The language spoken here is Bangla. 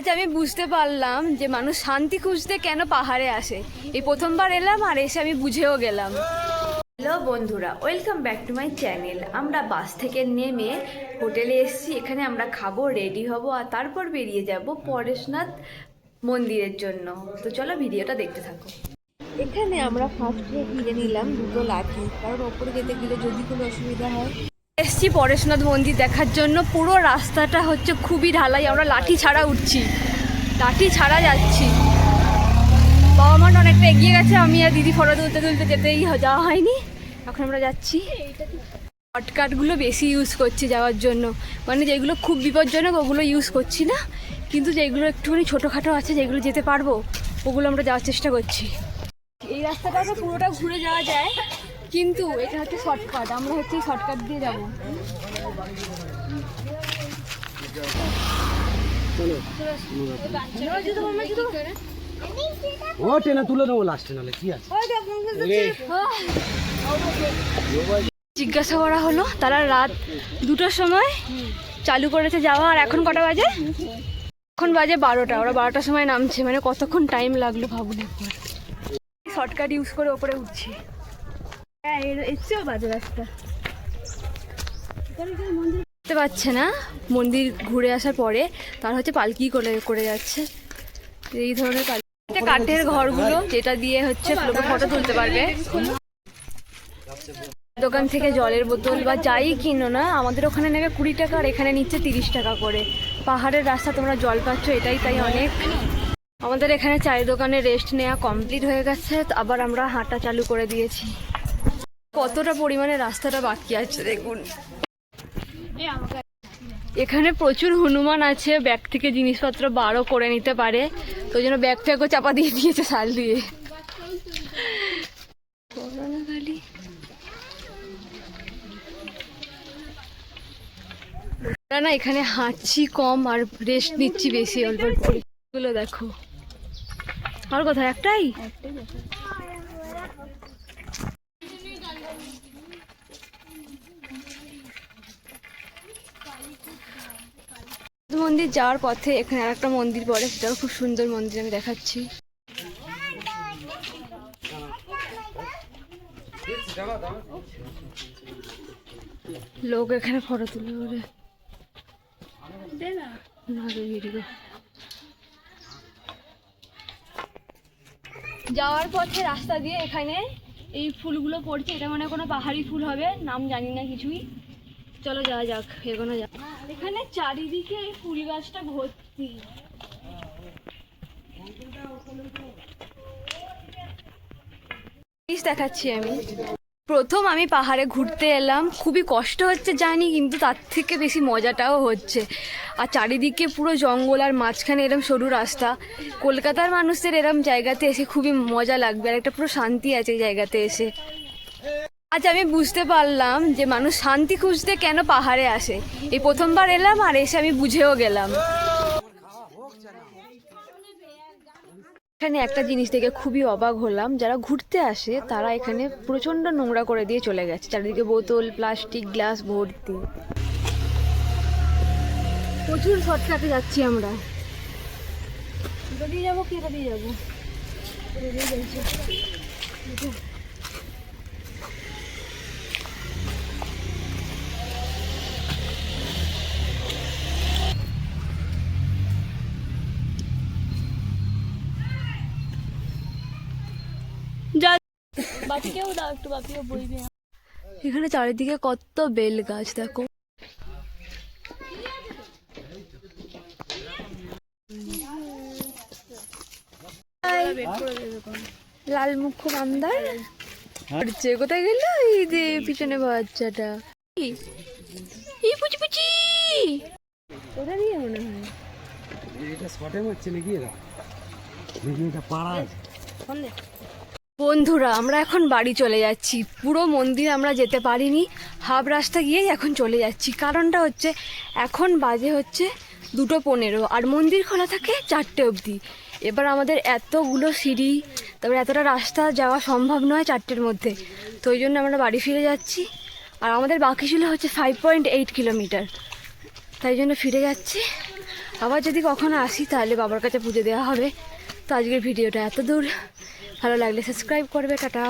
আজ আমি বুঝতে পারলাম যে মানুষ শান্তি খুঁজতে কেন পাহাড়ে আসে। এই প্রথমবার এলাম আর এসে আমি বুঝেও গেলাম। হ্যালো বন্ধুরা welcome back to my channel. আমরা বাস থেকে নেমে হোটেলে এসেছি এখানে আমরা খাব রেডি হব আর তারপর বেরিয়ে যাব পরেশনাথ মন্দিরের জন্য। তো চলো ভিডিওটা দেখতে থাকো। এখানে আমরা ফার্স্টে কিনে নিলাম দুটো লাঠি কারণ ওপরে যেতে গেলে যদি কোনো অসুবিধা হয় এসছি পরেশনাথ মন্দির দেখার জন্য। পুরো রাস্তাটা হচ্ছে খুবই ঢালাই, আমরা লাঠি ছাড়া উঠছি। লাঠি ছাড়া যাচ্ছি। বাবা মাটা অনেকটা এগিয়ে গেছে, আমি আর দিদি ফটো তুলতে তুলতে যেতেই যাওয়া হয়নি। এখন আমরা যাচ্ছি। শর্টকাটগুলো বেশি ইউজ করছি যাওয়ার জন্য। মানে যেগুলো খুব বিপজ্জনক, ওগুলো ইউজ করছি না। কিন্তু যেগুলো একটুখানি ছোটোখাটো আছে, যেগুলো যেতে পারব, ওগুলো আমরা যাওয়ার চেষ্টা করছি। এই রাস্তাটা পুরোটা ঘুরে যাওয়া যায়। কিন্তু এটা হচ্ছে শর্টকাট আমরা হচ্ছে শর্টকাট দিয়ে যাব। ও টেনে তুলে নেব লাস্টে নাহলে কি আছে? জিজ্ঞাসা করা হলো তারা রাত দুটোর সময় চালু করেছে যাওয়া আর এখন কটা বাজে? এখন বাজে বারোটা ওরা বারোটার সময় নামছে মানে কতক্ষণ টাইম লাগল ভাবুন একবার। শর্টকাট ইউজ করে ওপরে উঠছি। হ্যাঁ দেখতে পাচ্ছে না? মন্দির ঘুরে আসার পরে তার হচ্ছে পালকি করে করে যাচ্ছে। এই ধরনের কাঠের ঘরগুলো, যেটা দিয়ে হচ্ছে ফটো তুলতে পারবে। দোকান থেকে জলের বোতল বা যাই কিনো না, আমাদের ওখানে নেবে কুড়ি টাকা আর এখানে নিচ্ছে তিরিশ টাকা করে। পাহাড়ের রাস্তা তোমরা জল পাচ্ছ, এটাই তাই অনেক। আমাদের এখানে চায়ের দোকানে রেস্ট নেওয়া কমপ্লিট হয়ে গেছে, আবার আমরা হাঁটা চালু করে দিয়েছি। কতটা পরিমাণে রাস্তাটা বাকি আছে দেখুন। এখানে প্রচুর হনুমান আছে ব্যাগ থেকে জিনিসপত্র বারো করে নিতে পারে। তো জন্য ব্যাগ ফ্যাগও চাপা দিয়ে দিয়েছে শাল দিয়ে। না এখানে হাঁটছি কম আর রেস্ট নিচ্ছি বেশি অল্প অল্প দেখো। আর কোথায়? একটাই? মন্দির যাওয়ার পথে এখানে আর একটা মন্দির পড়ে, সেটাও খুব সুন্দর মন্দির, আমি দেখাচ্ছি। লোক এখানে ফটো তুলে ওরে যাওয়ার পথে রাস্তা দিয়ে এখানে এই ফুলগুলো পড়ছে, এটা মানে কোনো পাহাড়ি ফুল হবে, নাম জানি না কিছুই। চলো যাওয়া যাক, এগোনো যাক। এখানে চারিদিকে এই ফুল গাছটা ভর্তি। দেখাচ্ছি আমি। প্রথম আমি পাহাড়ে ঘুরতে এলাম। খুবই কষ্ট হচ্ছে জানি, কিন্তু তার থেকে বেশি মজাটাও হচ্ছে। আর চারিদিকে পুরো জঙ্গল আর মাঝখানে এরম সরু রাস্তা। কলকাতার মানুষদের এরম জায়গাতে এসে খুবই মজা লাগবে আর একটা পুরো শান্তি আছে এই জায়গাতে এসে। আজ আমি বুঝতে পারলাম যে মানুষ শান্তি খুঁজতে কেন পাহাড়ে আসে। এই প্রথমবার এলাম আর এসে আমি বুঝেও গেলাম। এখানে একটা জিনিস দেখে খুবই অবাক হলাম। যারা ঘুরতে আসে, তারা এখানে প্রচণ্ড নোংরা করে দিয়ে চলে গেছে। চারিদিকে বোতল, প্লাস্টিক, গ্লাস ভর্তি। প্রচুর শর্টকাটে যাচ্ছি আমরা। যাব? কি দিয়ে যাব? দাও একটু বাপিও বইবে এখানে চারিদিকে কত বেল গাছ দেখো। লাল মুখ্য বান্দার? উঠছে কোথায় গেল এই যে পিছনে বাচ্চাটা? এই পুচি পুচি! ওটা নিয়ে মনে হয়। এটা শটে মারছে নাকি এরা? ভিডিওটা পাড়া আছে বন্ধুরা, আমরা এখন বাড়ি চলে যাচ্ছি। পুরো মন্দির আমরা যেতে পারিনি। হাফ রাস্তা গিয়েই এখন চলে যাচ্ছি। কারণটা হচ্ছে, এখন বাজে হচ্ছে দুটো পনেরো আর মন্দির খোলা থাকে চারটে অবধি। এবার আমাদের এতগুলো সিঁড়ি, তারপরে এতটা রাস্তা যাওয়া সম্ভব নয় চারটের মধ্যে। তো ওই জন্য আমরা বাড়ি ফিরে যাচ্ছি। আর আমাদের বাকি ছিল হচ্ছে ফাইভ পয়েন্ট এইট কিলোমিটার তাই জন্য ফিরে যাচ্ছি। আবার যদি কখনো আসি, তাহলে বাবার কাছে পুজো দেওয়া হবে। তো আজকের ভিডিওটা এত দূর। ভালো লাগলে সাবস্ক্রাইব করবে টাটা।